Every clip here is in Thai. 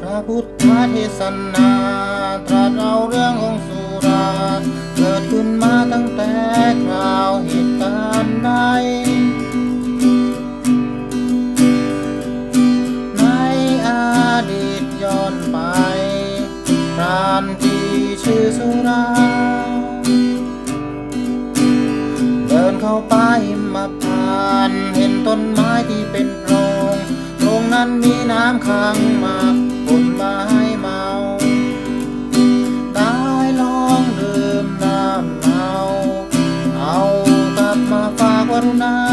พระพุทธเทศนาตรัสเอาเรื่ององค์สุราเกิดขึ้นมาตั้งแต่คราวเหตุการณ์ใดในอดีตย้อนไปการที่ชื่อสุรา มาผ่านเห็นต้นไม้ที่เป็นโพรงโพรงนั้นมีน้ำขังมาผลไม้เมา ได้ลองดื่มน้ำเมา เอากลับมาฝากวรุณา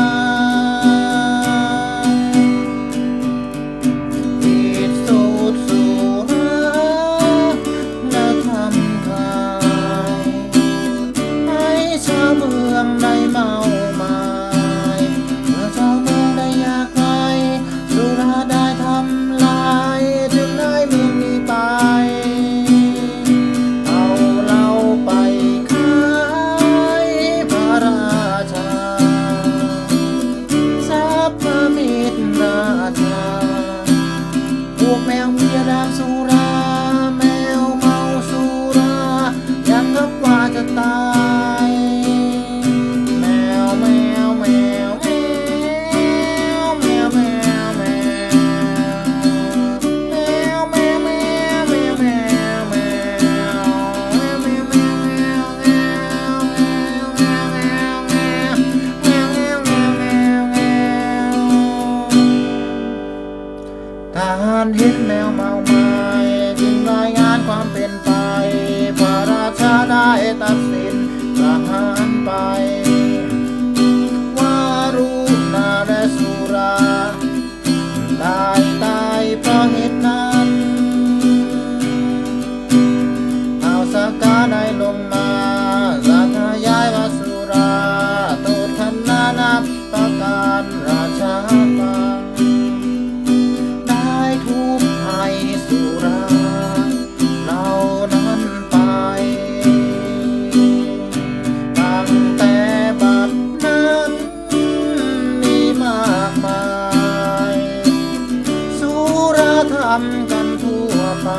แมวมีรามสุงร ทหารเห็นแมวเมาไม้จึงรายงานความเป็นไป พระราชาได้ตัดสินประหารไป วารุณาและสุรา ได้ำกันทั่วไป